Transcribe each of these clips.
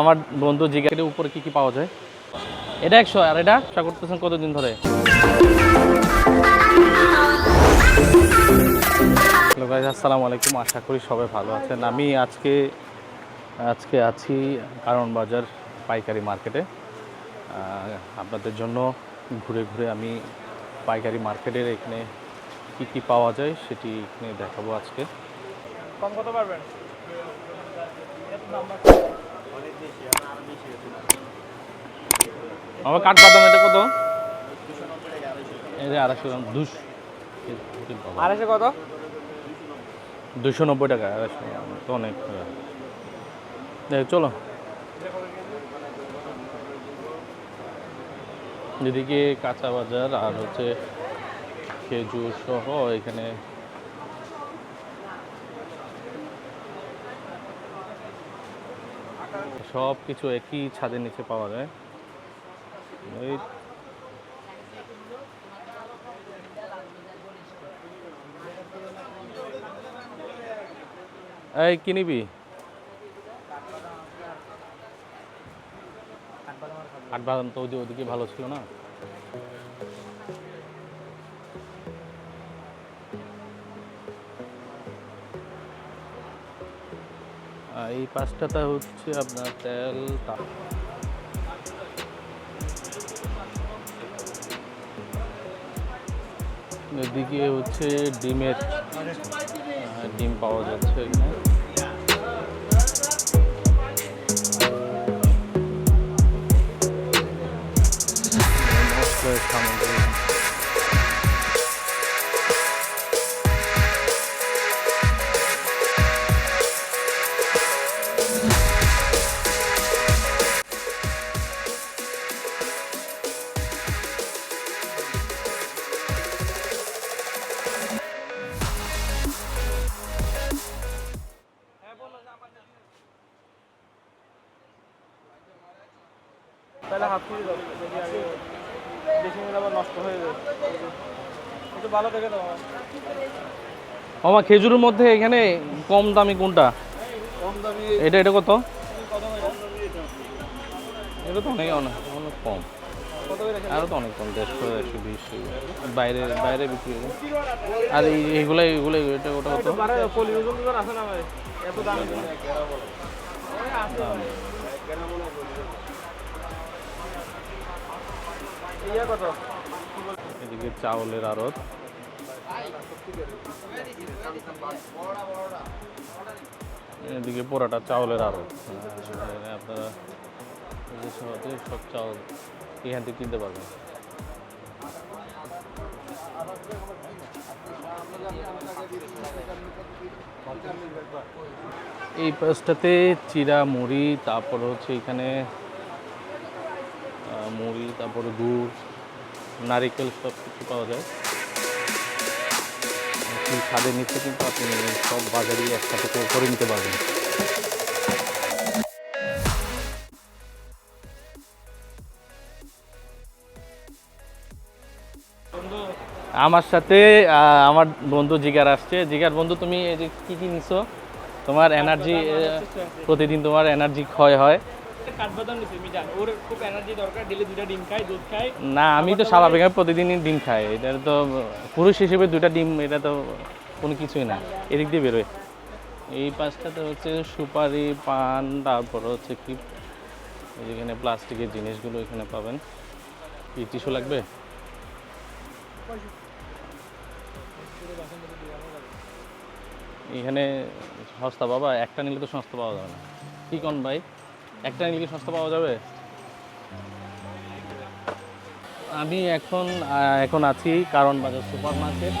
আমার বন্ধু জিজ্ঞাসা উপরে কি কি পাওয়া যায়? এটা একশো, আর এটা আশা করতেছেন কতদিন ধরে? আসসালামু আলাইকুম, আশা করি সবাই ভালো আছেন। আমি আজকে আজকে আছি কারণ বাজার পাইকারি মার্কেটে। আপনাদের জন্য ঘুরে ঘুরে আমি পাইকারি মার্কেটের এখানে কি কি পাওয়া যায় সেটি এখানে দেখাবো আজকে। কম কত পারবেন? আমার কাঠ বাদাম এটা কত? যে আড়াইশো দুশো। আড়াইশো কত? দুশো নব্বই টাকা আড়াইশো তো অনেক। এই, চলো। এদিকে কাঁচা বাজার আর হচ্ছে খেজুর সহ এখানে সব কিছু একই ছাদের নিচে পাওয়া যায়। এই এই, কি নিবি? কাঠবাদাম তো ওই ওদিকে ভালো ছিল না? এই পাঁচটাটা হচ্ছে আপনার তেল তা- এদিকে হচ্ছে ডিমের ডিম পাওয়া যাচ্ছে এখানে। সামগ্রী। বেশি নিলে আবার নষ্ট হয়ে যাবে। একটু ভালো দেখে দাও আমার খেজুরের মধ্যে এখানে কম দামি কোনটা? কম দামি এটা এটা কত? এটা তো অনেক অনেক অনেক কম। আরও তো অনেক কম দেড়শো একশো বিশ বাইরে বাইরে বিক্রি করে আর এই এইগুলো এইগুলো এটা ওটা কত? এত দাম। এদিকে চাউলের আড়ত। এদিকে পোড়াটা চাউলের আড়ত। আপনারা সব চাউল এখান থেকে কিনতে পারবেন। এই পাশটাতে চিরা মুড়ি, তারপর হচ্ছে এখানে মুড়ি তারপরে গুড় নারিকেল সব কিছু পাওয়া যায়। ছাদের নিচে কিন্তু আপনি সব বাজারই একসাথে করে- নিতে পারবেন। আমার সাথে আমার বন্ধু জিগার আসছে। জিগার বন্ধু তুমি কি কি নিছো? তোমার এনার্জি প্রতিদিন তোমার এনার্জি ক্ষয় হয়। কাঠবাদাম নিছি মিজান ওর খুব এনার্জি দরকার ডেলি দুইটা ডিম খাই দুধ খাই না আমি তো স্বাভাবিক আমি প্রতিদিনই ডিম খাই। এটা তো পুরুষ হিসেবে দুটা ডিম এটা তো কোনো কিছুই না। এদিক দিয়ে বেরোয়। এই পাঁচটাতে হচ্ছে সুপারি পান তারপর হচ্ছে কি এখানে প্লাস্টিকের জিনিসগুলো এখানে পাবেন। কি টিস্যু লাগবে? এখানে সস্তা বাবা একটা নিলে তো সস্তা পাওয়া যাবে না। কি কোন ভাই? একটা নিলে সস্তা পাওয়া যাবে? আমি এখন এখন আছি কারণ বাজার সুপার মার্কেট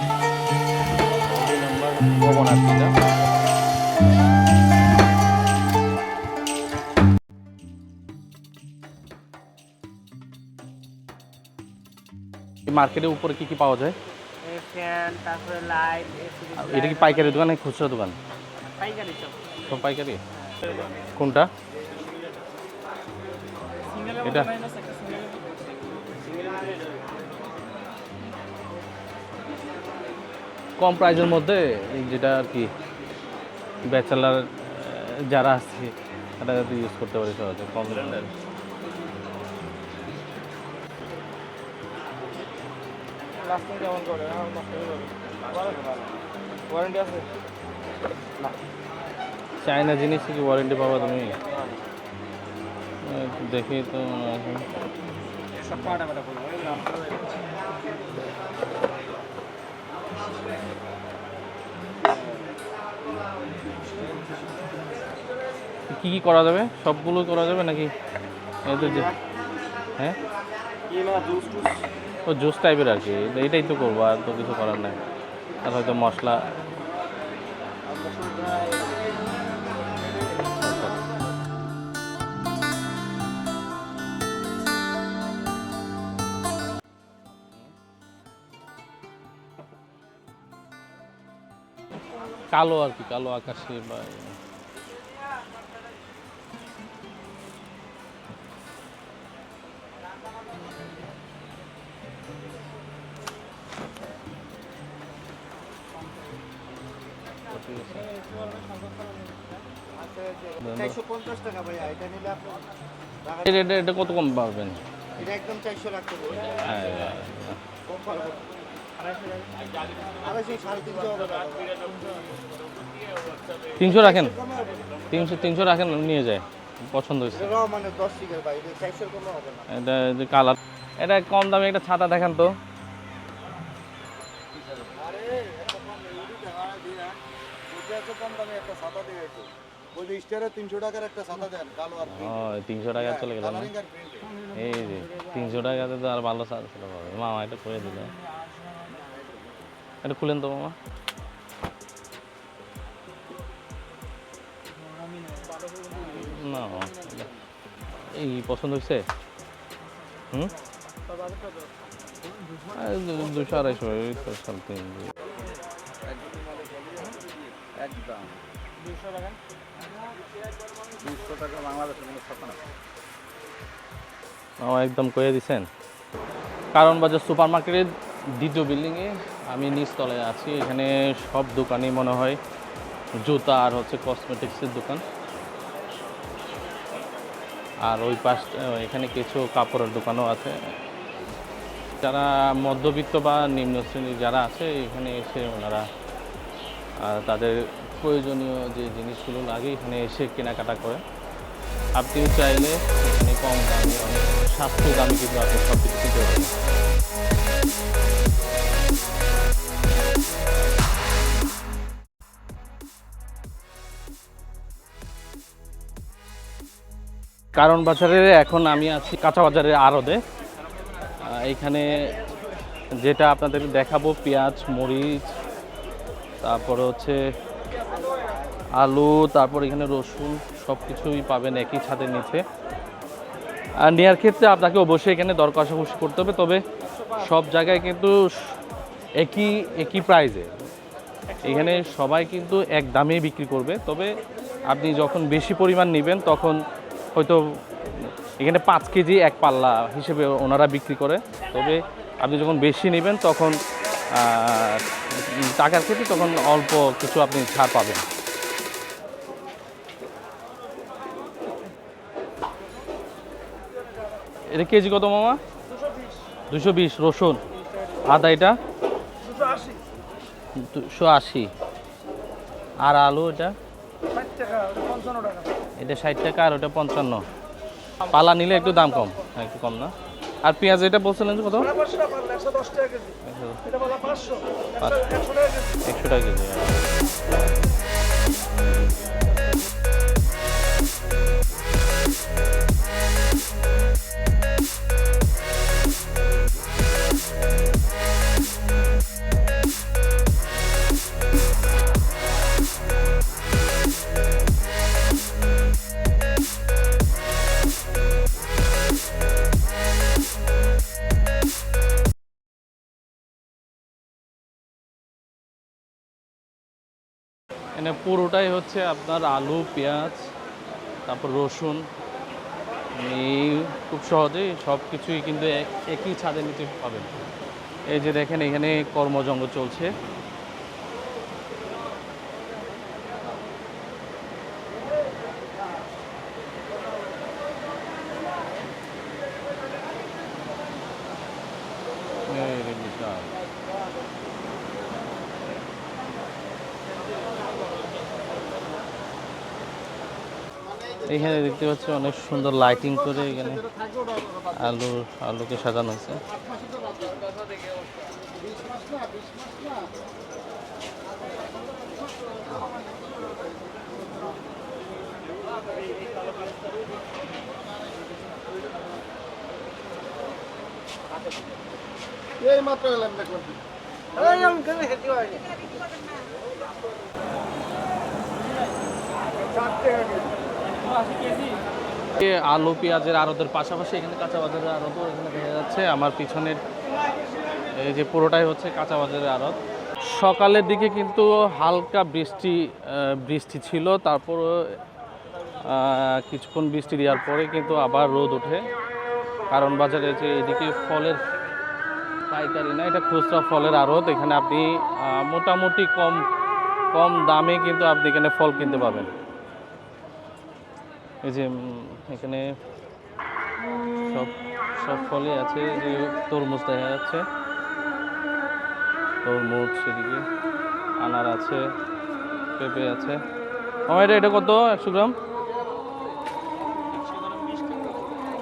মার্কেটের উপরে কি কি পাওয়া যায়? এটা কি পাইকারি দোকান খুচরা দোকান? পাইকারি সব। সব পাইকারি? কোনটা? এটা। কম প্রাইজের মধ্যে এই যেটা আর কি ব্যাচেলার যারা আছে এটা যাতে ইউজ করতে পারি সহজে কম দামের লাস্টিং কেমন করে এখন নষ্ট যাবে ওয়ারেন্টি আছে? না চাইনা জিনিস কি ওয়ারেন্টি পাবা তুমি? দেখি তো কি কি করা যাবে? সবগুলো করা যাবে নাকি? হ্যাঁ? ও জুস টাইপের আর কি। এটাই তো করব, আর তো কিছু করার নাই। আর হয়তো মশলা কালো আর কি কালো আকাশে বা এটা কত কম পাবেন এটা একদম চারশো রাখতে তিনশো রাখেন? তিনশো তিনশো রাখেন নিয়ে যায়। পছন্দ হয়েছে। এটা মানে এটা যে কালার এটা কম দামে একটা ছাতা দেখান তো। তিনশো টাকা চলে গেল এই যে তিনশো টাকাতে তো আর ভালো ছাতা পাবে মামা এটা করে দিল। এটা খুলেন তো মামা। না এই পছন্দ হয়েছে? হুম? দুশো আড়াইশো না একদম কয়ে দিছেন। কারণ বাজার সুপার মার্কেটের দ্বিতীয় বিল্ডিংয়ে আমি নিচতলায় আছি। এখানে সব দোকানই মনে হয় জুতা আর হচ্ছে কসমেটিক্সের দোকান। আর ওই পাশ, এখানে কিছু কাপড়ের দোকানও আছে। যারা মধ্যবিত্ত বা নিম্ন শ্রেণির যারা আছে, এখানে এসে ওনারা তাদের প্রয়োজনীয় যে জিনিসগুলো লাগে, এখানে এসে কেনাকাটা করে। আপনিও চাইলে এখানে কম দামে অনেক সাশ্রয় দামে কিন্তু আপনি সব কিছু কিনতে পারেন কারণ বাজারে এখন আমি আছি কাঁচা বাজারের আড়দে এইখানে যেটা আপনাদের দেখাবো, পেঁয়াজ, মরিচ, তারপর হচ্ছে আলু, তারপর এখানে রসুন সব কিছুই পাবেন একই ছাদের নিচে। আর নেওয়ার ক্ষেত্রে আপনাকে অবশ্যই এখানে দর কষাকষি করতে হবে, তবে সব জায়গায় কিন্তু একই একই প্রাইজে এখানে সবাই কিন্তু এক দামেই বিক্রি করবে, তবে আপনি যখন বেশি পরিমাণ নেবেন, তখন হয়তো এখানে পাঁচ কেজি এক পাল্লা হিসেবে ওনারা বিক্রি করে। তবে আপনি যখন বেশি নেবেন তখন টাকার ক্ষেত্রে তখন অল্প কিছু আপনি ছাড় পাবেন। এটা কেজি কত মামা? দুশো বিশ। রসুন। আদা এটা? দুশো আশি। আর আলু এটা? টাকা। এটা ষাট টাকা আর ওটা পঞ্চান্ন। পালা নিলে একটু দাম কম হ্যাঁ, একটু কম না। আর পেঁয়াজ এটা বলছিলেন যে কত? একশো টাকা কেজি। এখানে পুরোটাই হচ্ছে আপনার আলু, পেঁয়াজ, তারপর রসুন। এই খুব সহজেই সব কিছুই কিন্তু এক- একই ছাদের নিতে পাবেন। এই যে দেখেন এখানে কর্মজঙ্গ চলছে। এখানে দেখতে পাচ্ছি অনেক সুন্দর লাইটিং করে এখানে আলু, আলুকে সাজানো আছে এই মাত্র গেলাম দেখলাম এ আলু, পেঁয়াজের আড়তের পাশাপাশি এখানে কাঁচা বাজারের আড়তও এখানে দেখা যাচ্ছে। আমার পিছনের এই যে পুরোটাই হচ্ছে কাঁচা বাজারের আড়ত। সকালের দিকে কিন্তু হালকা বৃষ্টি বৃষ্টি ছিল। তারপর কিছুক্ষণ বৃষ্টি দেওয়ার পরে কিন্তু আবার রোদ ওঠে। কারণ বাজারে যে এদিকে ফলের পাইকারি না, এটা খুচরা ফলের আড়ত। এখানে আপনি মোটামুটি কম কম দামে কিন্তু আপনি এখানে ফল কিনতে পাবেন। এই যে এখানে সব সব ফলই আছে, যে তরমুজ দেখা যাচ্ছে। তরমুজ সেদিকে, আনার আছে, পেঁপে আছে। আমার এটা এটা কত? একশো গ্রাম?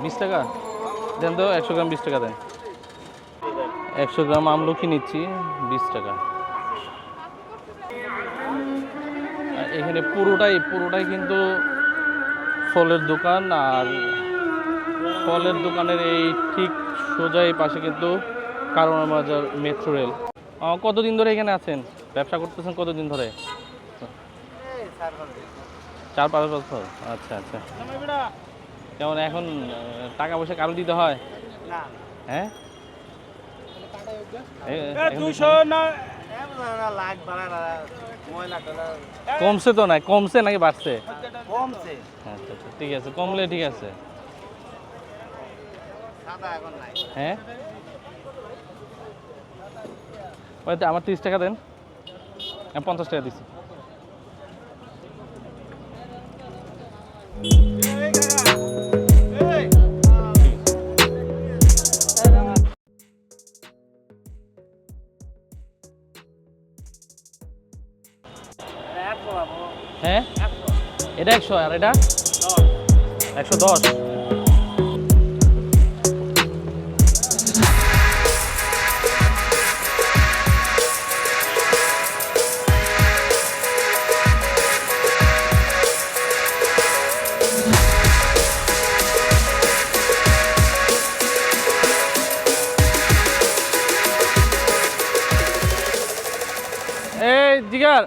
বিশ টাকা। দেন তো, একশো গ্রাম বিশ টাকা দেন। একশো গ্রাম আমলকি নিচ্ছি, বিশ টাকা। এখানে পুরোটাই পুরোটাই কিন্তু ফলের দোকান আর ফলের দোকানের এই ঠিক সোজা এই পাশে কিন্তু কারণ বাজার মেট্রো রেল। কতদিন ধরে এখানে আছেন? ব্যবসা করতেছেন কতদিন ধরে? চার পাঁচ বছর। আচ্ছা আচ্ছা। যেমন এখন টাকা পয়সা কারও দিতে হয়? হ্যাঁ? কমছে তো নাই কমছে নাকি বাড়ছে? কমছে। আচ্ছা আচ্ছা ঠিক আছে কমলে ঠিক আছে। হ্যাঁ? আমার তিরিশ টাকা দেন। পঞ্চাশ টাকা দিচ্ছি হ্যাঁ? এটা একশো আর এটা? একশো দশ। জিগার